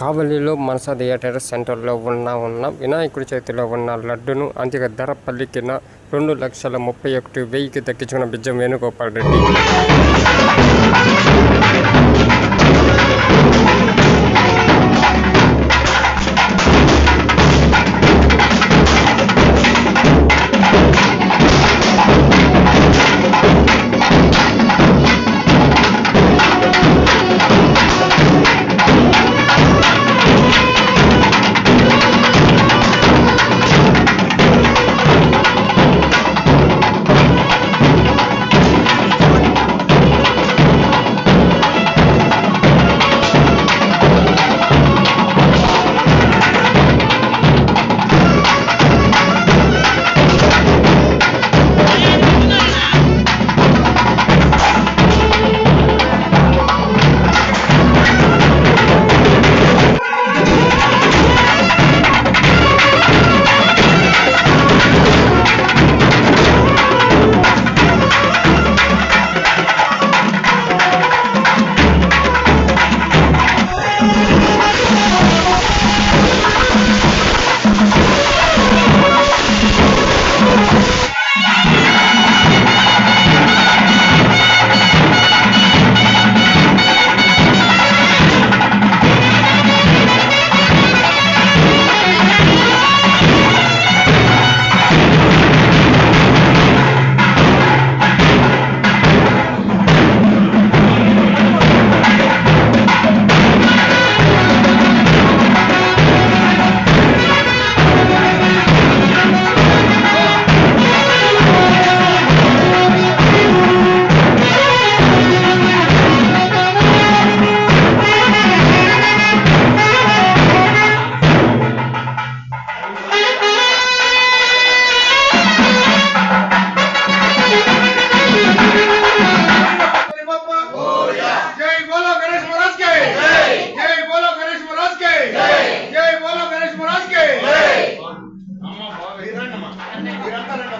కావలిలో మనసా థియేటర్ సెంటర్లో ఉన్న ఉన్న వినాయకుడి చేతిలో ఉన్న లడ్డును అంతిక ధర పలికిన రెండు లక్షల ముప్పై ఒకటి వెయ్యికి దక్కించుకున్న బిజ్జం వేణుగోపాల్ రెడ్డి.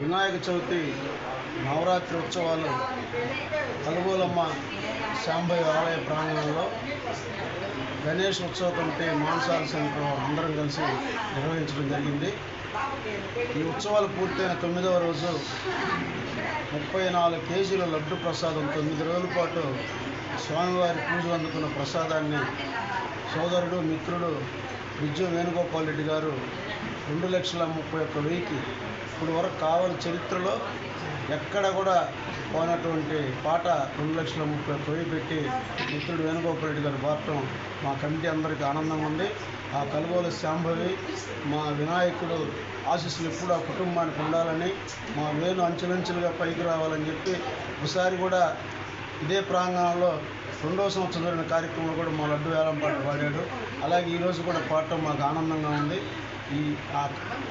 వినాయక చవితి నవరాత్రి ఉత్సవాలు కలుగోలమ్మ శాంబయ్య ఆలయ ప్రాంగణంలో గణేష్ ఉత్సవ కమిటీ మాంసాల సెంటర్ అందరం కలిసి నిర్వహించడం జరిగింది. ఈ ఉత్సవాలు పూర్తయిన తొమ్మిదవ రోజు ముప్పై నాలుగు కేజీల లడ్డు ప్రసాదం తొమ్మిది రోజుల పాటు స్వామివారి పూజలు అందుకున్న ప్రసాదాన్ని సోదరుడు మిత్రుడు విజయ వేణుగోపాల్ రెడ్డి గారు రెండు లక్షల ముప్పై ఒక్క వెయ్యికి ఇప్పుడు వరకు కావాలి చరిత్రలో ఎక్కడ కూడా పోయినటువంటి పాట రెండు లక్షల ముప్పై పోయి పెట్టి మిత్రుడు వేణుగోపాలరెడ్డి గారు పాడటం మా కమిటీ అందరికీ ఆనందంగా ఉంది. ఆ కలుగోలు శాంభవి మా వినాయకుడు ఆశీస్సులు ఎప్పుడు ఆ కుటుంబానికి ఉండాలని మా వేణు అంచెలంచెలుగా పైకి రావాలని చెప్పి ఒకసారి కూడా ఇదే ప్రాంగణంలో రెండవ సంవత్సరం జరిగిన కార్యక్రమంలో కూడా మా లడ్డు వేలం పాట పాడాడు. అలాగే ఈరోజు కూడా పాడటం మాకు ఆనందంగా ఉంది. ఈ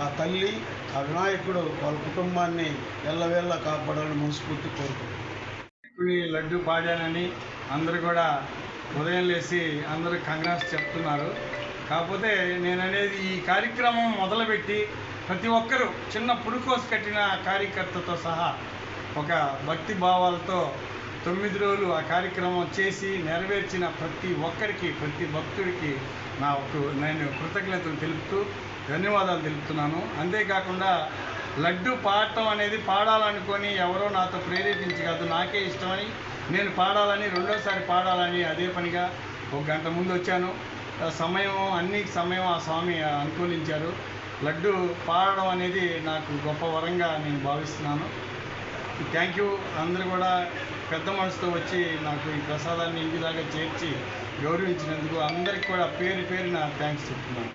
ఆ తల్లి ఆ వినాయకుడు వాళ్ళ కుటుంబాన్ని ఎల్లవేళ్ళ కాపాడాలని మనస్ఫూర్తి కోరుకుంటున్నాను. ఈ లడ్డు పాడానని అందరూ కూడా ఉదయం లేచి అందరూ కంగ్రాస్ చెప్తున్నారు. కాకపోతే నేను అనేది ఈ కార్యక్రమం మొదలుపెట్టి ప్రతి ఒక్కరూ చిన్న పురుకోసి కట్టిన కార్యకర్తతో సహా ఒక భక్తి భావాలతో తొమ్మిది రోజులు ఆ కార్యక్రమం చేసి నెరవేర్చిన ప్రతి ఒక్కరికి ప్రతి భక్తుడికి నా నేను కృతజ్ఞతలు తెలుపుతూ ధన్యవాదాలు తెలుపుతున్నాను. అంతేకాకుండా లడ్డు పాడటం అనేది పాడాలనుకొని ఎవరో నాతో ప్రేరేపించి కాదు నాకే ఇష్టమని నేను పాడాలని రెండోసారి పాడాలని అదే పనిగా ఒక గంట ముందు వచ్చాను. సమయం అన్ని సమయం ఆ స్వామి అనుకూలించారు. లడ్డు పాడడం అనేది నాకు గొప్ప వరంగా నేను భావిస్తున్నాను. Thank you. అందరూ కూడా పెద్ద మనసుతో వచ్చి నాకు ఈ ప్రసాదాన్ని ఇంటి చేర్చి గౌరవించినందుకు అందరికి కూడా పేరు పేరున థ్యాంక్స్ చెప్తున్నాను.